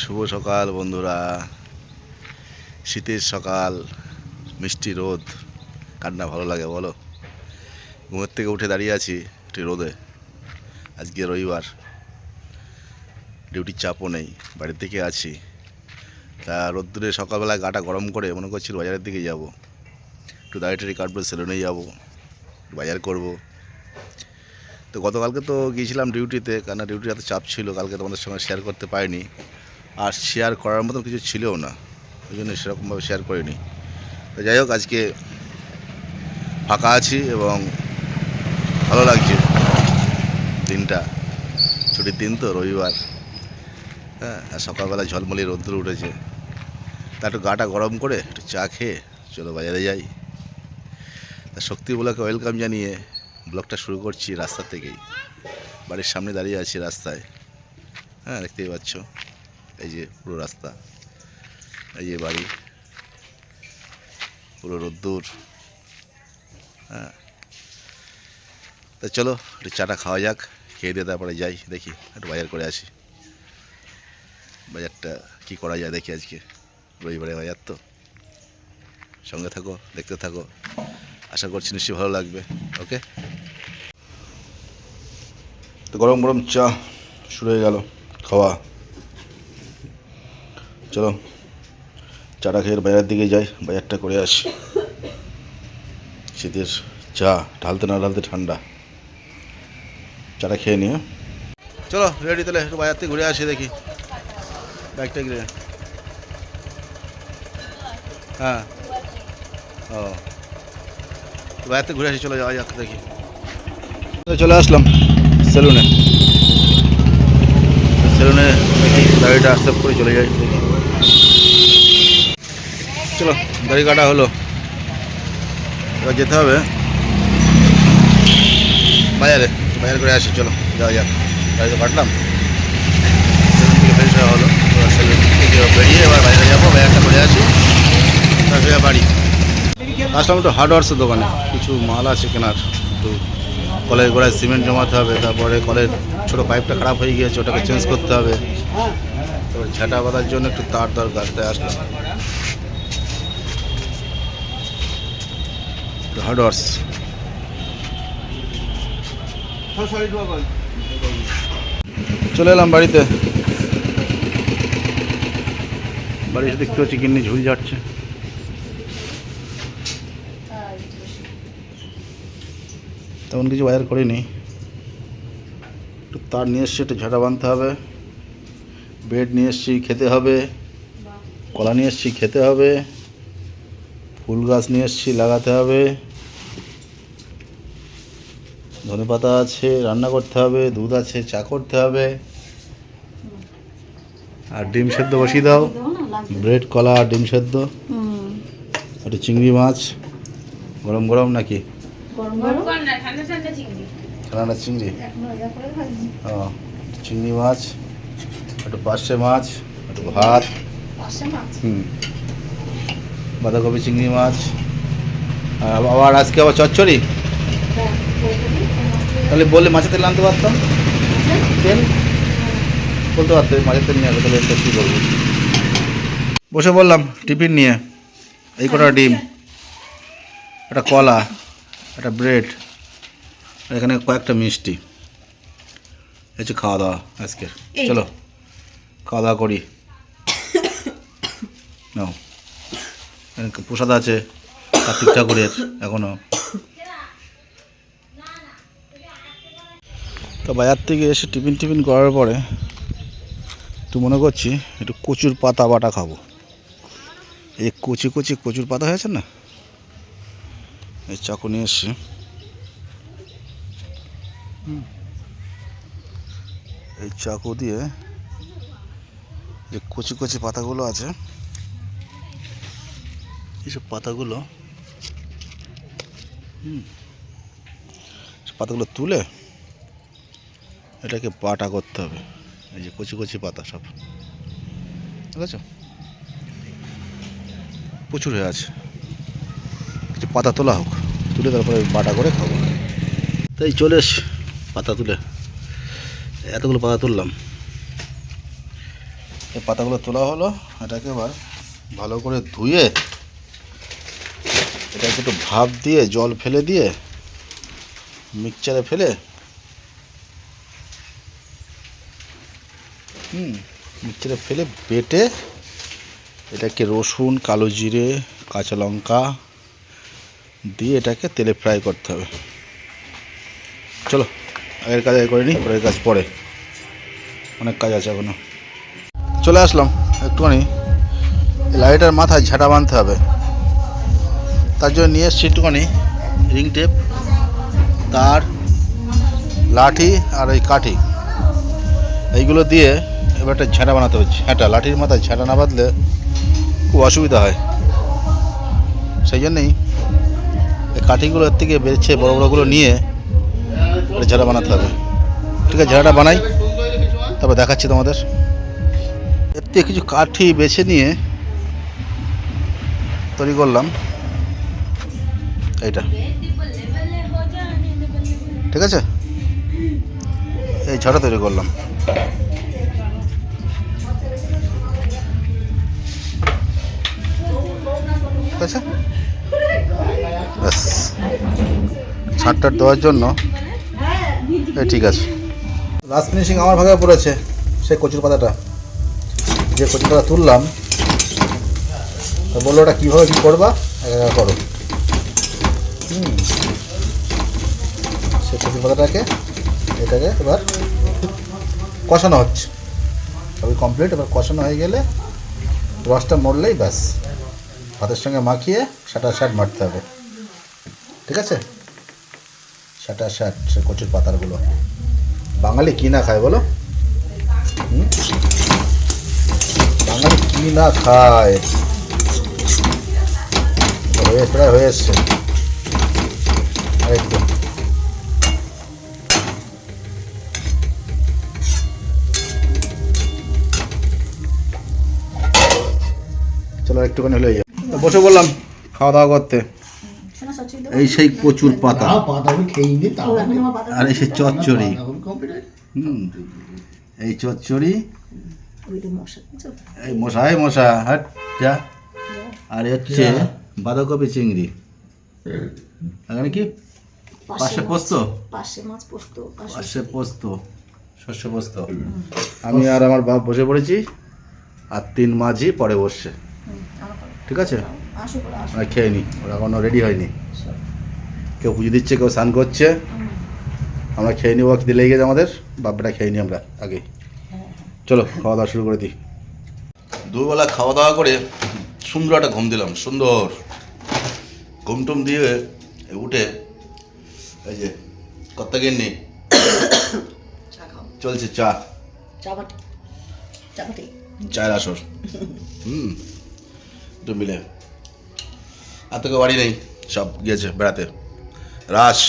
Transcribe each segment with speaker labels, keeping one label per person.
Speaker 1: শুভ সকাল, বন্ধুরা। শীতের সকাল, মিষ্টি রোদ। কার না ভালো লাগে, বলো? ঘুমের থেকে উঠে দাঁড়িয়ে আছি, একটি রোদে। আজকে রবিবার। ডিউটির চাপও নেই, বাড়ির থেকে আছি। তা রোদ্দুরে সকালবেলা গাটা গরম করে মনে করছি বাজারের দিকে যাব। একটু দাড়ি টাড়ি কাটবো সেলুনে যাব, বাজার করব। তো গতকালকে তো গিয়েছিলাম ডিউটিতে কেন ডিউটির এত চাপ ছিল, কালকে তোমাদের সঙ্গে শেয়ার করতে পারিনি। আর শেয়ার করার মতন কিছু ছিলও না। ওই জন্য সেরকমভাবে শেয়ার করিনি। তো যাই হোক, আজকে ফাঁকা আছি এবং ভালো লাগছে দিনটা। ছুটির দিন তো, রবিবার। হ্যাঁ সকালবেলা ঝলমলি রোদ্দুর উঠেছে। তা একটু গাটা গরম করে, একটু চা খেয়ে চলো বাজারে যাই। তা শক্তি ব্লকে ওয়েলকাম জানিয়ে ব্লগটা শুরু করছি রাস্তা থেকেই। বাড়ির সামনে দাঁড়িয়ে আছি রাস্তায়। হ্যাঁ দেখতেই পাচ্ছ। এই যে পুরো রাস্তা, এই যে বাড়ি, পুরো রোদ্দুর হ্যাঁ। তা চলো, একটু চাটা খাওয়া যাক, খেয়ে দিয়ে তারপরে যাই, দেখি, একটু বাজার করে আসি। বাজারটা কি করা যায় দেখি আজকে, রবিবারে বাজার তো। সঙ্গে থাকো, দেখতে থাকো। আশা করছি নিশ্চয়ই ভালো লাগবে, ওকে? তো গরম গরম চা, শুরু হয়ে গেল, খাওয়া। চলো চাটা খেয়ে বাজারের দিকে যাই বাজারটা করে আসি। শীতের চা, ঢালতে না ঢালতে ঠান্ডা। চাটা খেয়ে নিয়ে চলো রেডি তাহলে, একটু বাজার থেকে ঘুরে আসি দেখি। ব্যাগটা ঘিরে হ্যাঁ। ও। বাজার থেকে ঘুরে আসি, চলো যাওয়া যাক দেখি। চলে আসলাম সেলুনে। সেলুনে দেখি, গাড়িটা সেভ করে চলে যাই দেখি। চলো, গাড়ি কাটা হলো। এবার যেতে হবে। বাজারে, বাজার করে আসি, চলো, যাওয়া যাক। গাড়ি তো কাটলাম সেলুন থেকে ফ্রেশ হওয়া হলো। বেরিয়ে এবার বাজারে যাব, বাজারটা করে আসি। তারপরে বাড়ি। আসলাম একটু হার্ডওয়ার্সের দোকানে। কিছু মাল আছে কেনার। একটু কলের গোড়ায় সিমেন্ট জমাতে হবে। তারপরে কলের ছোটো পাইপটা খারাপ হয়ে গিয়েছে, ওটাকে চেঞ্জ করতে হবে। তারপর ঝাঁটা বাঁধার জন্য একটু তার দরকার, তাই আসলাম। হার্ডওয়ার্স চলে এলাম বাড়িতে। বাড়িতে দেখতে পাচ্ছি কিন্নি ঝুল যাচ্ছে তেমন কিছু বাজার করিনি। একটু তার নিয়ে এসছি, একটু ঝাঁটা বাঁধতে হবে। বেড নিয়ে এসছি, খেতে হবে। কলা নিয়ে এসছি, খেতে হবে। ফুল গাছ নিয়ে এসছি লাগাতে হবে। ধনে পাতা আছে রান্না করতে হবে দুধ আছে চা করতে হবে। আর ডিম সেদ্ধ বসিয়ে দাও। ব্রেড কলা আর ডিম সেদ্ধ। একটু চিংড়ি মাছ। গরম গরম নাকি?
Speaker 2: ঠান্ডা চিংড়ি।
Speaker 1: ও চিংড়ি মাছ একটু পার্শে মাছ একটু ভাত। হুম। বাঁধাকপি চিংড়ি মাছ আর আবার আজকে আবার চচ্চড়ি? তাহলে বললে মাছের তেল আনতে পারতাম। তেল? বলতে পারতো মাছের তেল নিয়ে আসবে তাহলে এটা কী করব বসে বললাম টিফিন নিয়ে। এই কটা ডিম একটা কলা একটা ব্রেড এখানে কয়েকটা মিষ্টি। এই হচ্ছে খাওয়া দাওয়া আজকের চলো খাওয়া দাওয়া করি। নাও। প্রসাদ আছে কার্তিক ঠাকুরের এখনও। তো বাজার থেকে এসে টিফিন টিফিন করার পরে তো মনে করছি একটু কচুর পাতা বাটা খাব। এই কচি কচি কচুর পাতা হয়েছে না? এই চাকু নিয়ে এসছি। এই চাকু দিয়ে যে কচি কচি পাতাগুলো আছে এইসব পাতাগুলো, হুম পাতাগুলো তুলে এটাকে বাটা করতে হবে। এই যে কচি কচি পাতা সব। ঠিক আছে প্রচুর হয়ে আছে। কিছু পাতা তোলা হোক, তুলে তারপরে বাটা করে খাব। তাই চলে এস পাতা তুলে। এতগুলো পাতা তুললাম। এই পাতাগুলো তোলা হলো, এটাকে এবার ভালো করে ধুয়ে একটু ভাপ দিয়ে, জল ফেলে দিয়ে মিক্সচারে ফেলে, হুম মিক্সচারে ফেলে বেটে এটাকে রসুন, কালো জিরে, কাঁচা লঙ্কা দিয়ে এটাকে তেলে ফ্রাই করতে হবে। চলো, আগের কাজ আগে করে নিই পরের কাজ পরে। অনেক কাজ আছে এখনও। চলে আসলাম, একটুখানি। লাইটার মাথায় ঝাঁটা বাঁধতে হবে। তার জন্য নিয়ে এসছি একটুখানি রিং টেপ, তার, লাঠি আর ওই কাঠি। এইগুলো দিয়ে এবার একটা ঝাঁটা বানাতে হবে। ঝাঁটা, লাঠির মাথায় ঝাঁটা না বাঁধলে খুব অসুবিধা হয়। সেই জন্যেই এই কাঠিগুলো এর থেকে বেছে বড় বড়গুলো নিয়ে একটা ঝাঁটা বানাতে হবে। ঠিক আছে, ঝাঁটাটা বানাই, তারপর দেখাচ্ছি তোমাদের। এর থেকে কিছু কাঠি বেছে নিয়ে তৈরি করলাম। এইটা। ঠিক আছে? এই ঝাঁটা তৈরি করলাম। ঠিক আছে? ব্যাস। ছাড়টা দেওয়ার জন্য এই ঠিক আছে। লাস্ট ফিনিশিং আমার ভাগে পড়েছে সেই কচুর পাতাটা। যে কচুর পাতা তুললাম, তো বলল ওটা কীভাবে কী করবা? করো। সেই পাতাটাকে এটাকে? এবার কষানো হচ্ছে। সবই কমপ্লিট এবার কষানো হয়ে গেলে রসটা মরলেই ব্যাস। ভাতের সঙ্গে মাখিয়ে সাটা শাট মারতে হবে। ঠিক আছে? সাটা শাট সে কচুর পাতারগুলো। বাঙালি কি না খায় বলো? বাঙালি কি না খায়? হয়ে প্রায় হয়ে এসছে। আরেকটু চলো একটুখানি হলে যাও বসে বললাম খাওয়া দাওয়া করতে। এই সেই কচুর পাতা। আর এই সেই চচ্চড়ি। এই চচ্চড়ি।
Speaker 2: ওইটা মশা
Speaker 1: এই মশাই মশা হাট যা। আর হচ্ছে বাঁধাকপি চিংড়ি। এখানে কি? পাশে পোস্ত?
Speaker 2: পাশে মাছ পোস্ত পাশে
Speaker 1: পোস্ত শস্য পোস্ত। আমি আর আমার বাপ বসে পড়েছি আর তিন মাঝি পরে বসছে। ঠিক আছে?
Speaker 2: আসো করে আসো।
Speaker 1: আমরা খেয়ে নি ওরা এখনও রেডি হয়নি। কেউ পুজো দিচ্ছে কেউ স্নান করছে। আমরা খেয়ে নিবো খিদে লেগে গেছে আমাদের। বাপটা খেয়ে নিই আমরা আগে। চলো খাওয়া দাওয়া শুরু করে দিই। দুবেলা খাওয়া দাওয়া করে সুন্দর একটা ঘুম দিলাম সুন্দর। ঘুম টুম দিয়ে উঠে এই যে কত্তা গিন্নি?
Speaker 2: চা
Speaker 1: চলছে চা।
Speaker 2: চা বাটি। চা বাটি।
Speaker 1: চায়ের আসর। হুম। একটু মিলে। আর তোকে বাড়ি নেই সব গিয়েছে বেড়াতে। রাস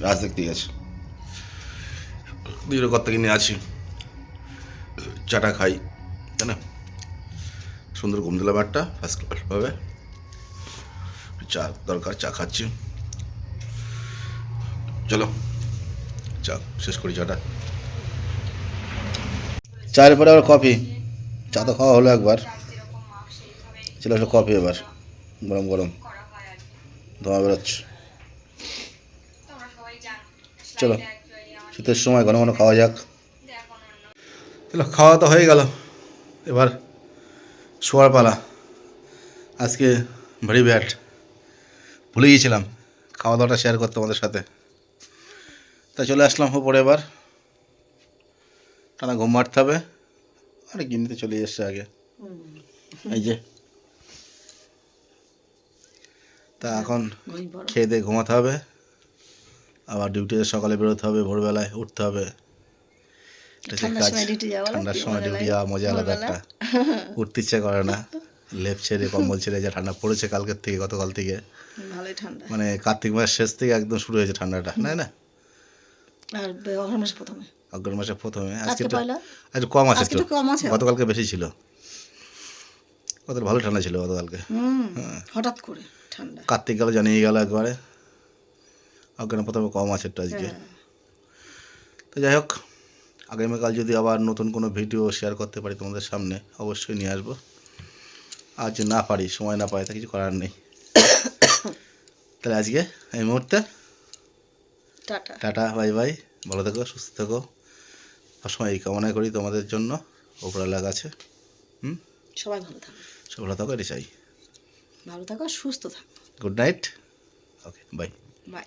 Speaker 1: রাস দেখতে গেছে। দুটো কত কিনে আছি। চাটা খাই তাই না? সুন্দর ঘুম দিলাম একটা ফার্স্ট ক্লাসভাবে চা দরকার চা খাচ্ছি। চলো। চা শেষ করি চাটা। চায়ের পরে আবার কফি। চা তো খাওয়া হলো একবার। চলে আসলো কফি এবার গরম গরম। ধোঁয়া বেরোচ্ছে। চলো শীতের সময় ঘন ঘন খাওয়া যাক। চলো খাওয়া তো হয়ে গেল। এবার শোয়ার পালা। আজকে ভেরি ব্যাড। ভুলে গিয়েছিলাম। খাওয়া দাওয়াটা শেয়ার করতে আমাদের সাথে। তাই চলে আসলাম পরে এবার টানা ঘুম মারতে হবে। আরে গিন্নিতে চলে এসছে আগে। এই যে। তা এখন
Speaker 2: ওই
Speaker 1: খেয়ে দিয়ে ঘুমাতে হবে। আবার ডিউটিতে সকালে বেরোতে হবে ভোরবেলায় উঠতে হবে।
Speaker 2: ঠান্ডার। সময় ডিউটি যাওয়া
Speaker 1: মজা আলাদা একটা। উঠতে ইচ্ছে করে না। লেপ ছেড়ে কম্বল ছেড়ে যা ঠান্ডা পড়েছে কালকের থেকে গতকাল থেকে। মানে কার্তিক মাসের শেষ থেকে একদম শুরু হয়েছে ঠান্ডাটা না না?
Speaker 2: আর বে- অগ্রহায়ণ মাসে প্রথমে।
Speaker 1: অগ্রহণ মাসে প্রথমে। আজকে
Speaker 2: পয়লা?
Speaker 1: একটু কম আছে
Speaker 2: একটু। কম আছে।
Speaker 1: গতকালকে বেশি ছিল। কত ভালো ঠান্ডা ছিল গতকালকে। হ্যাঁ।
Speaker 2: হঠাৎ করে ঠান্ডা।
Speaker 1: কার্তিক গেল জানিয়ে গেল একবারে। অজ্ঞান প্রথমে কম আছে একটু আজকে।
Speaker 2: হ্যাঁ।
Speaker 1: তো যাই হোক আগামীকাল যদি আবার নতুন কোনো ভিডিও শেয়ার করতে পারি তোমাদের সামনে অবশ্যই নিয়ে আসব। আর যদি না পারি সময় না পাই তা কিছু করার নেই। তাহলে আজকে এই মুহূর্তে
Speaker 2: টাটা।
Speaker 1: Tata bye bye. ভালো থেকো সুস্থ থেকো। সবসময় এই কামনা করি তোমাদের জন্য। ওপরালা কাছে। হুম?
Speaker 2: সবাই ভালো থাকো।
Speaker 1: সবাই ভালো থাকো এটাই। চাই
Speaker 2: ভালো থাকো সুস্থ থাকো।
Speaker 1: Good night okay bye
Speaker 2: bye